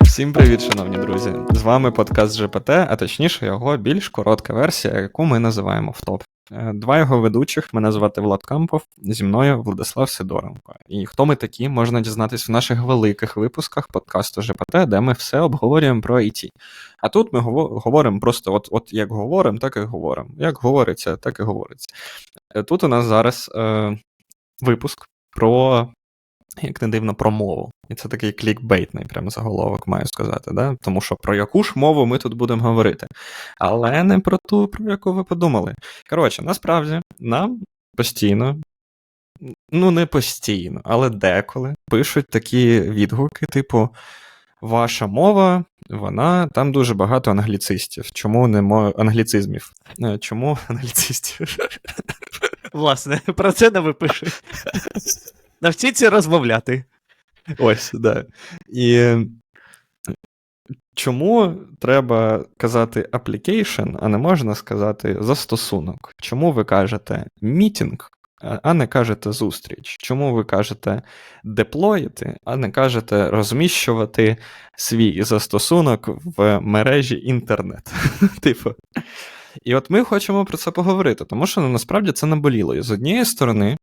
Всім привіт, шановні друзі! З вами подкаст ЖПТ, а точніше його більш коротка версія, яку ми називаємо ВТОП. Е, Два його ведучих мене звати Влад Кампов, зі мною Владислав Сидоренко. І хто ми такі, можна дізнатись в наших великих випусках подкасту ЖПТ, де ми все обговорюємо про IT. А тут ми говоримо просто от, от як говоримо, так і говоримо. Як говориться, так і говориться. Е, Тут у нас зараз е, випуск про як не дивно, про мову. І це такий клікбейтний прям заголовок, маю сказати, да? тому що про яку ж мову ми тут будемо говорити. Але не про ту, про яку ви подумали. Коротше, насправді, нам постійно, ну не постійно, але деколи пишуть такі відгуки, типу. Ваша мова, вона там дуже багато англіцистів. Чому не мо... англіцизмів? Е, Чому англіцистів? Власне, про це не випиши. Навчіться розмовляти. Ось, да. І чому треба казати application, а не можна сказати застосунок? Чому ви кажете мітінг, а не кажете зустріч? Чому ви кажете деплоїти, а не кажете розміщувати свій застосунок в мережі інтернет? Типу. І от ми хочемо про це поговорити, тому що ну, насправді це наболіло. І з однієї сторони,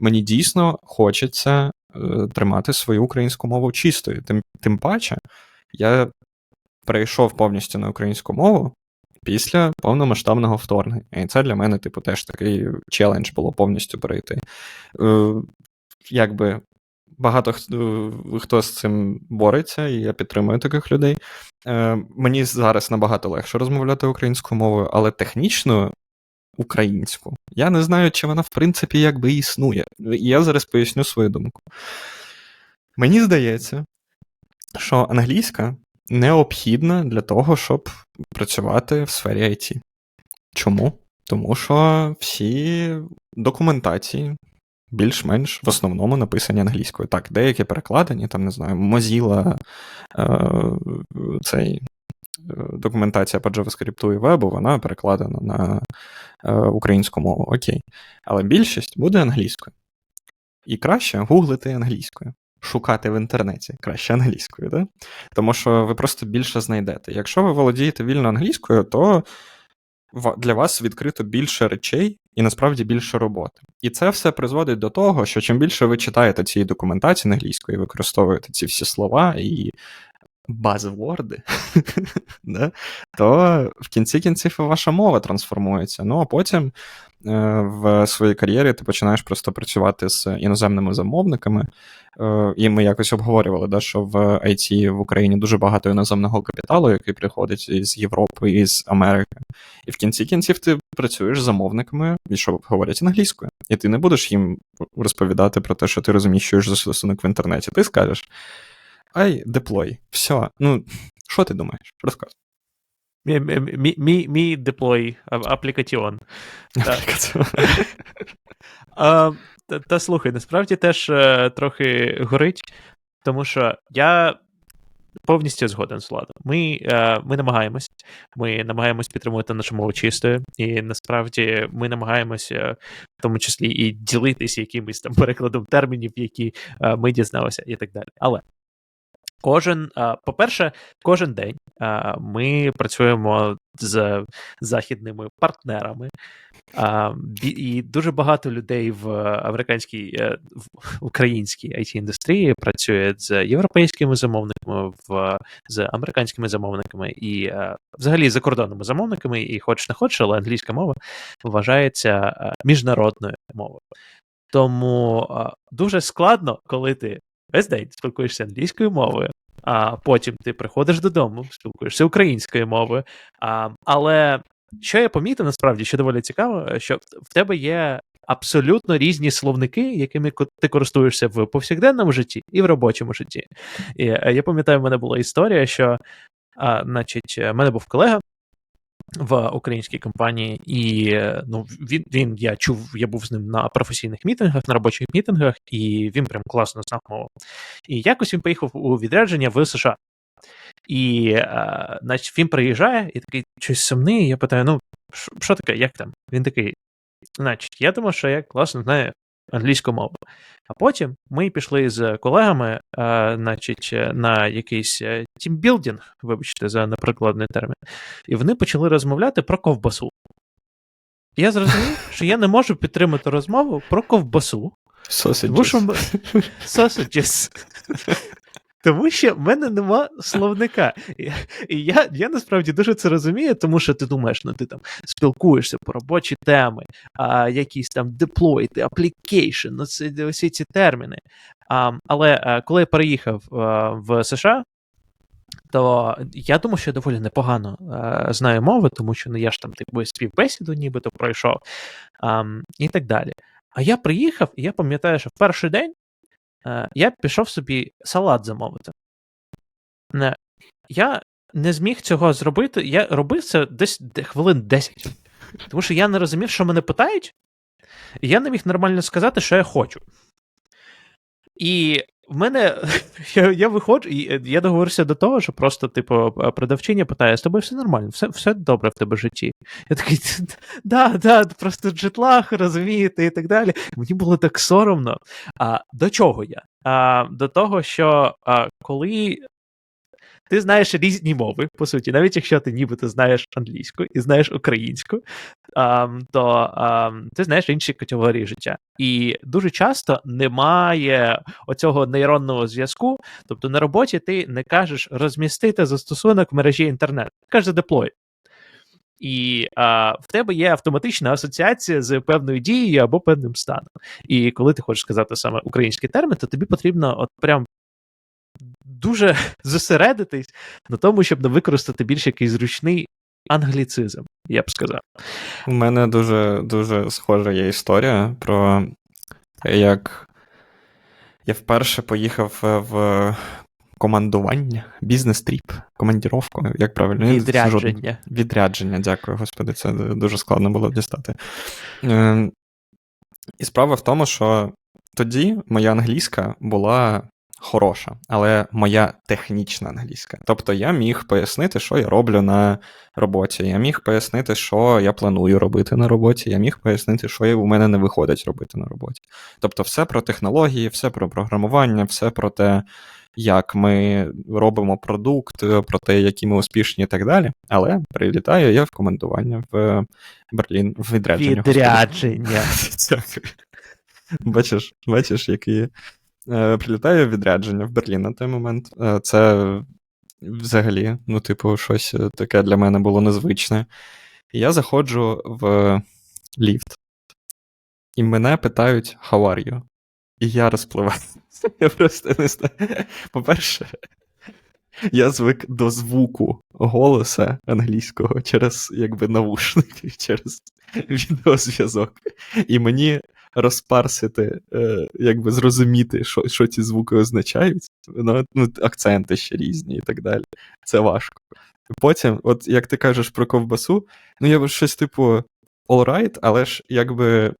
мені дійсно хочеться е, тримати свою українську мову чистою. Тим, тим паче, я перейшов повністю на українську мову після повномасштабного вторгнення. І це для мене, типу, теж такий челендж було повністю перейти. Е, якби багато хто, хто з цим бореться, і я підтримую таких людей. Е, мені зараз набагато легше розмовляти українською мовою, але технічно українську. Я не знаю, чи вона в принципі якби існує. Я зараз поясню свою думку. Мені здається, що англійська необхідна для того, щоб працювати в сфері IT. Чому? Тому що всі документації більш-менш в основному написані англійською. Так, деякі перекладені, там, не знаю, Mozilla, е, цей е, документація по JavaScript і вебу, вона перекладена на е, українську мову. Окей. Але більшість буде англійською. І краще гуглити англійською. Шукати в інтернеті краще англійською, да? тому що ви просто більше знайдете. Якщо ви володієте вільно англійською, то для вас відкрито більше речей і насправді більше роботи. І це все призводить до того, що чим більше ви читаєте цієї документації англійської, використовуєте ці всі слова і базворди, да, то в кінці кінців і ваша мова трансформується. Ну а потім е, в своїй кар'єрі ти починаєш просто працювати з іноземними замовниками. Е, І ми якось обговорювали, да, що в IT в Україні дуже багато іноземного капіталу, який приходить із Європи, із Америки. І в кінці кінців ти працюєш з замовниками, і що говорять англійською. І ти не будеш їм розповідати про те, що ти розміщуєш застосунок в інтернеті. Ти скажеш. Ай, деплой. Все. Ну, що ти думаєш? Розказуй. Мі, мі, мі, мі деплой аплікаціон. Та, та слухай, насправді теж е, трохи горить, тому що я повністю згоден з Владом. Ми, е, ми намагаємось, ми намагаємось підтримувати нашу мову чистою, і насправді ми намагаємося в тому числі і ділитися якимось там перекладом термінів, які е, ми дізналися, і так далі. Але Кожен, по-перше, кожен день ми працюємо з західними партнерами, і дуже багато людей в американській е, в українській it індустрії працює з європейськими замовниками, в з американськими замовниками і е, взагалі закордонними замовниками. І хоч не хоч, але англійська мова вважається е, міжнародною мовою. Тому дуже складно, коли ти весь день спілкуєшся англійською мовою, а потім ти приходиш додому, спілкуєшся українською мовою. А, але що я помітив насправді, що доволі цікаво, що в тебе є абсолютно різні словники, якими ти користуєшся в повсякденному житті і в робочому житті. І е, я пам'ятаю, в мене була історія, що, а, значить, в мене був колега в українській компанії, і е, ну, він, він я чув, я був з ним на професійних мітингах, на робочих мітингах, і він прям класно знав мову. І якось він поїхав у відрядження в США. І е, значить, він приїжджає і такий щось сумний. Я питаю: ну, що- таке, як там? Він такий, значить, я думав, що я класно знаю англійську мову. А потім ми пішли з колегами, е, значить, е, на якийсь тімбілдінг, тімбілдинг, вибачте, за неприкладний термін, і вони почали розмовляти про ковбасу. І я зрозумів, що я не можу підтримати розмову про ковбасу, тому що sausages. Тому що в мене нема словника. І, я, я насправді дуже це розумію, тому що ти думаєш, ну ти там спілкуєшся про робочі теми, а, якісь там деплойти, application, ну це усі ці терміни. А, але а, коли я переїхав а, в США, то я думаю, що я доволі непогано а, знаю мови, тому що ну, я ж там типу, співбесіду нібито пройшов а, і так далі. А я приїхав, і я пам'ятаю, що в перший день е, я пішов собі салат замовити. Е, Я не зміг цього зробити. Я робив це десь хвилин 10. Тому що я не розумів, що мене питають, і я не міг нормально сказати, що я хочу. І в мене я, я виходжу, і е, я договорився до того, що просто, типу, продавчиня питає: з тобою все нормально, все, все добре в тебе в житті. Я такий, да, да, просто джетлах, розумієте, і так далі. Мені було так соромно. А до чого я? А, До того, що а, коли ти знаєш різні мови, по суті, навіть якщо ти нібито знаєш англійську і знаєш українську, то ти знаєш інші категорії життя. І дуже часто немає оцього нейронного зв'язку. Тобто на роботі ти не кажеш розмістити застосунок в мережі інтернет, кажеш деплой. І а, в тебе є автоматична асоціація з певною дією або певним станом. І коли ти хочеш сказати саме український термін, то тобі потрібно от прям дуже зосередитись на тому, щоб не використати більш якийсь зручний англіцизм, я б сказав. У мене дуже дуже схожа є історія про як я вперше поїхав е, в командування, бізнес-тріп, командіровку, як правильно? Відрядження. Відрядження, дякую, господи, це дуже складно було дістати. Е, І справа в тому, що тоді моя англійська була хороша, але моя технічна англійська. Тобто я міг пояснити, що я роблю на роботі. Я міг пояснити, що я планую робити на роботі. Я міг пояснити, що у мене не виходить робити на роботі. Тобто, все про технології, все про програмування, все про те, як ми робимо продукт, про те, які ми успішні і так далі. Але прилітаю я в командування в Берлін, в відрядження. Відрядження. Бачиш, бачиш, які. Е, Прилітаю відрядження в Берлін на той момент. Е, Це взагалі, ну, типу, щось таке для мене було незвичне. Я заходжу в ліфт, і мене питають how are you? І я розпливаю. Я просто не знаю. По-перше, я звик до звуку голоса англійського через якби навушники, через відеозв'язок. І мені розпарсити, е, якби зрозуміти, що, що ці звуки означають. Ну, ну, акценти ще різні і так далі. Це важко. Потім, от як ти кажеш про ковбасу, ну я щось типу all right, але ж якби.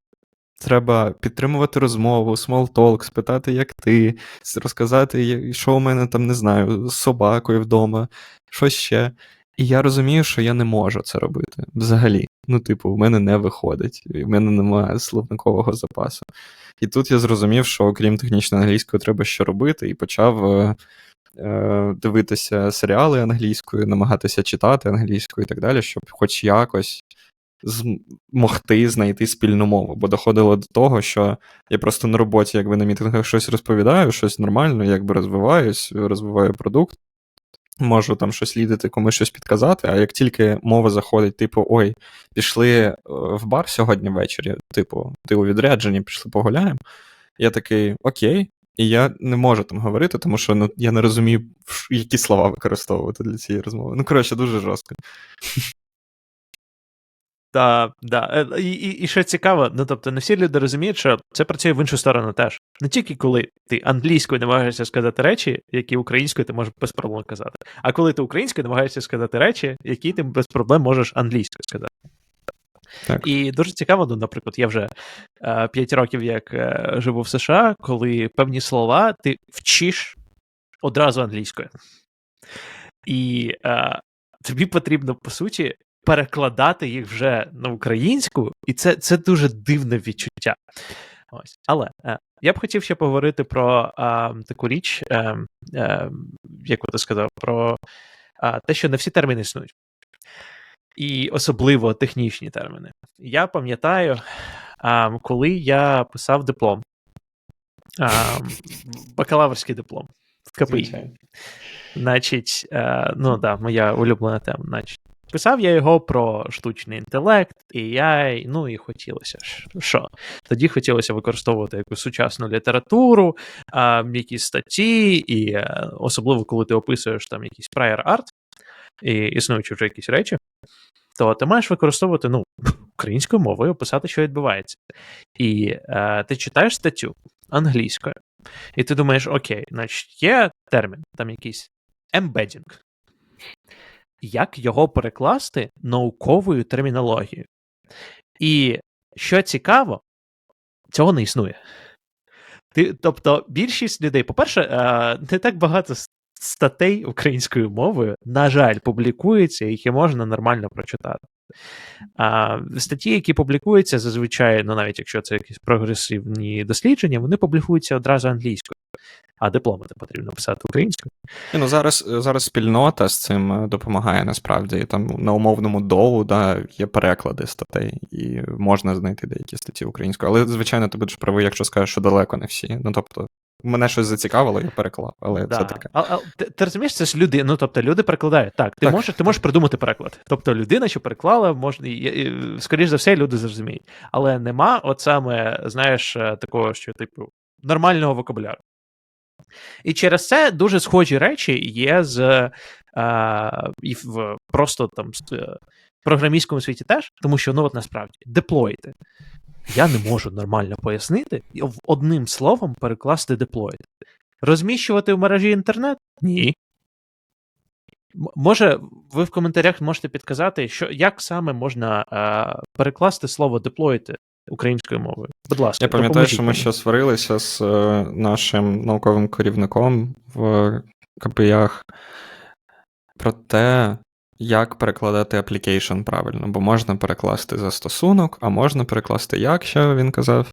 Треба підтримувати розмову, talk, спитати, як ти, розказати, що у мене там, не знаю, з собакою вдома, що ще. І я розумію, що я не можу це робити взагалі. Ну, типу, в мене не виходить, і в мене немає словникового запасу. І тут я зрозумів, що окрім технічної англійської, треба що робити, і почав е, е, дивитися серіали англійською, намагатися читати англійською і так далі, щоб хоч якось змогти знайти спільну мову. Бо доходило до того, що я просто на роботі, якби на мітингах щось розповідаю, щось нормально, якби розвиваюсь, розвиваю продукт. Можу там щось лідити, комусь щось підказати, а як тільки мова заходить, типу, ой, пішли е, в бар сьогодні ввечері, типу, ти у відрядженні, пішли погуляємо. Я такий, окей, і я не можу там говорити, тому що ну, я не розумію, які слова використовувати для цієї розмови. Ну, коротше, дуже жорстко. Да, да. Е, І, і, і що цікаво, ну тобто не всі люди розуміють, що це працює в іншу сторону теж. Не тільки коли ти англійською намагаєшся сказати речі, які українською ти можеш без проблем казати, а коли ти українською намагаєшся сказати речі, які ти без проблем можеш англійською сказати. Так. І дуже цікаво, ну, наприклад, я вже е, 5 років як е, живу в США, коли певні слова ти вчиш одразу англійською. І е, тобі потрібно, по суті, перекладати їх вже на українську, і це, це дуже дивне відчуття. Ось. Але е, я б хотів ще поговорити про е, таку річ, е, е, як би ти сказав, про е, те, що не всі терміни існують. І особливо технічні терміни. Я пам'ятаю, е, коли я писав диплом, е, бакалаврський диплом в КПІ. Значить, е, ну да, моя улюблена тема. Значить, писав я його про штучний інтелект, AI, ну і хотілося ж. Що? Тоді хотілося використовувати якусь сучасну літературу, е, якісь статті, і е, особливо коли ти описуєш там якийсь prior art і існуючі вже якісь речі, то ти маєш використовувати ну, українською мовою, описати, що відбувається. І е, ти читаєш статтю англійською, і ти думаєш, окей, значить, є термін, там якийсь embedding. Як його перекласти науковою термінологією? І що цікаво, цього не існує. Ти, тобто, більшість людей, по-перше, е, не так багато статей українською мовою, на жаль, публікується, які можна нормально прочитати. А, статті, які публікуються, зазвичай, ну навіть якщо це якісь прогресивні дослідження, вони публікуються одразу англійською, а дипломати потрібно писати українською. Ні, ну зараз, зараз спільнота з цим е, допомагає насправді. І Там на умовному доу да, є переклади статей, і можна знайти деякі статті українською. Але, звичайно, ти будеш правий, якщо скажеш, що далеко не всі. Ну тобто, мене щось зацікавило, я переклав, але це таке. А, а, ти, ти розумієш, це ж люди, ну тобто люди перекладають. Так, ти Так. можеш ти можеш придумати переклад. Тобто людина, що переклала, можна, і, і, скоріш за все, люди зрозуміють. Але нема, от саме, знаєш, е, такого, що, типу, нормального вокабуляру. І через це дуже схожі речі є з е, і в просто там е, програмістському світі теж, тому що ну от насправді деплоїти. Я не можу нормально пояснити одним словом перекласти деплоїти. Розміщувати в мережі інтернет? Ні. Може, ви в коментарях можете підказати, що як саме можна е, перекласти слово деплоїти українською мовою. Будь ласка, Я пам'ятаю, що ми ще сварилися з е, нашим науковим керівником в КПІах про те, як перекладати application правильно, бо можна перекласти застосунок, а можна перекласти як, що він казав.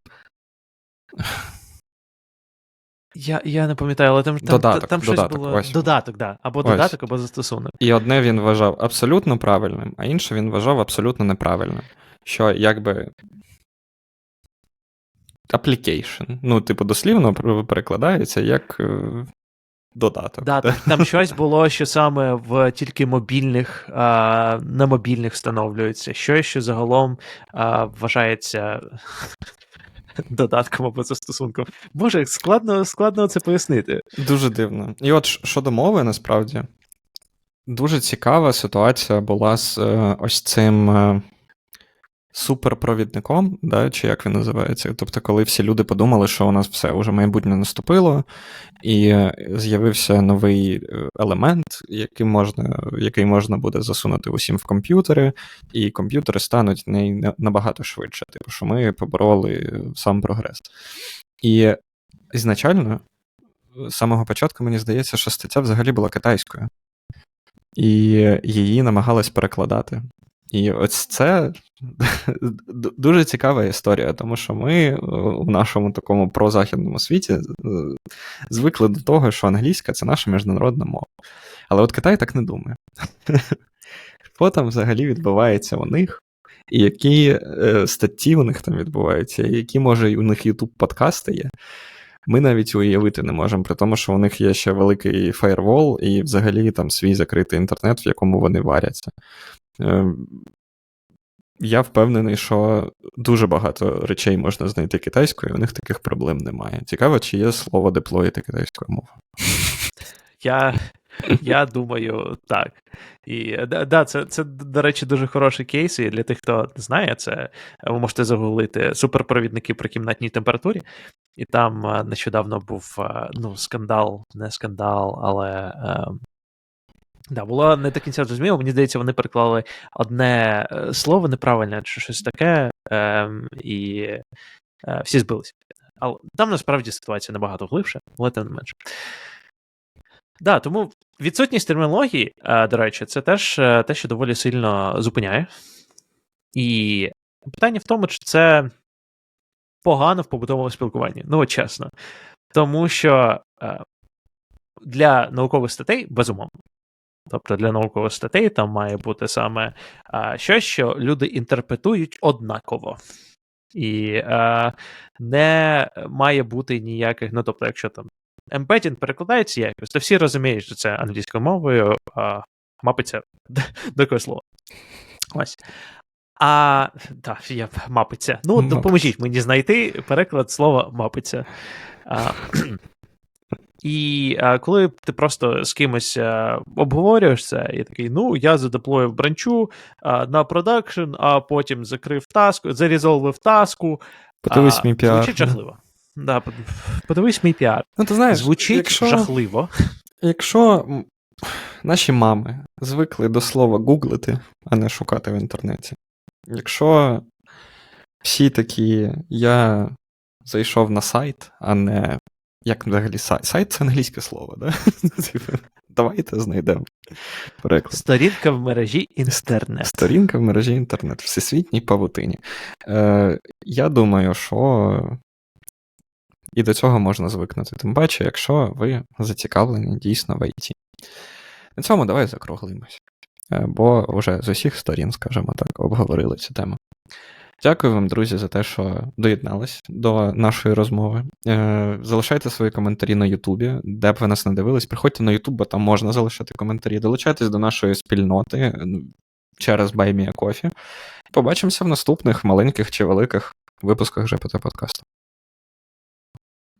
Я, я не пам'ятаю, але там, там, Додаток, там щось додаток, було. ось. Додаток, да. Або Ось. додаток, або застосунок. І одне він вважав абсолютно правильним, а інше він вважав абсолютно неправильним. Що якби. Application. Ну, типу, дослівно перекладається як е, додаток. Да, там, там щось було, що саме в тільки мобільних, а, на мобільних встановлюється. Щось, що загалом а, вважається додатком або застосунком. Боже, складно, складно це пояснити. Дуже дивно. І от щодо мови, насправді, дуже цікава ситуація була з е, ось цим е, суперпровідником, да, чи як він називається. Тобто, коли всі люди подумали, що у нас все, уже майбутнє наступило, і з'явився новий е, елемент, який можна, який можна буде засунути усім в комп'ютери, і комп'ютери стануть не, набагато швидше. Типу, що ми побороли сам прогрес. І ізначально з самого початку мені здається, що стаття взагалі була китайською, і її намагались перекладати. І ось це дуже цікава історія, тому що ми е, в нашому такому прозахідному світі звикли до того, що англійська це наша міжнародна мова. Але от Китай так не думає. Що там взагалі відбувається у них, і які е, статті у них там відбуваються, і які, може, у них YouTube подкасти є. Ми навіть уявити не можемо, при тому, що у них є ще великий фаєрвол і взагалі там свій закритий інтернет, в якому вони варяться. Е, Я впевнений, що дуже багато речей можна знайти китайською, і у них таких проблем немає. Цікаво, чи є слово деплоїти китайською мовою. Я, я думаю, так. І да, це, це, до речі, дуже хороший кейс. І для тих, хто не знає, це ви можете загуглити суперпровідники при кімнатній температурі. І там е, нещодавно був е, ну, скандал, не скандал, але. Е, Да, було не до кінця зрозуміло. Мені здається, вони переклали одне е, слово неправильне чи щось таке, ем, і е, всі збилися. Але там насправді ситуація набагато глибша, але тим не менше. Да, тому відсутність термінології, е, до речі, це теж е, те, що доволі сильно зупиняє. І питання в тому, чи це погано в побутовому спілкуванні. Ну, от чесно. Тому що е, для наукових статей, безумовно. Тобто для наукових статей там має бути саме е, щось, що люди інтерпретують однаково. І е, не має бути ніяких, ну тобто, якщо там ембедінг перекладається якось, то всі розуміють, що це англійською мовою, а мапиться до якого слова. Ось. А, так, я мапиться. Ну, допоможіть мені знайти переклад слова мапиться. А, і а, коли ти просто з кимось а, обговорюєш це, і такий, ну, я задеплоїв бранчу а, на продакшн, а потім закрив таску, зарізолвив таску. Подивись а, мій піар. Звучить жахливо. Да, подивись мій піар. Ну, ти знаєш, Звучить якщо, жахливо. якщо наші мами звикли до слова гуглити, а не шукати в інтернеті. Якщо всі такі, я зайшов на сайт, а не як взагалі сайт. Сайт це англійське слово, да? Типу, Давайте знайдемо переклад. Сторінка в мережі інтернет. Сторінка в мережі інтернет, всесвітній павутині. Е, я думаю, що і до цього можна звикнути. Тим паче, якщо ви зацікавлені дійсно в IT. На цьому давай закруглимось. Е, бо вже з усіх сторін, скажімо так, обговорили цю тему. Дякую вам, друзі, за те, що доєднались до нашої розмови. Е, залишайте свої коментарі на Ютубі, де б ви нас не дивились. Приходьте на Ютуб, бо там можна залишати коментарі. Долучайтесь до нашої спільноти через BuyMeACoffee. Побачимося в наступних маленьких чи великих випусках ЖПТ подкасту.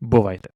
Бувайте.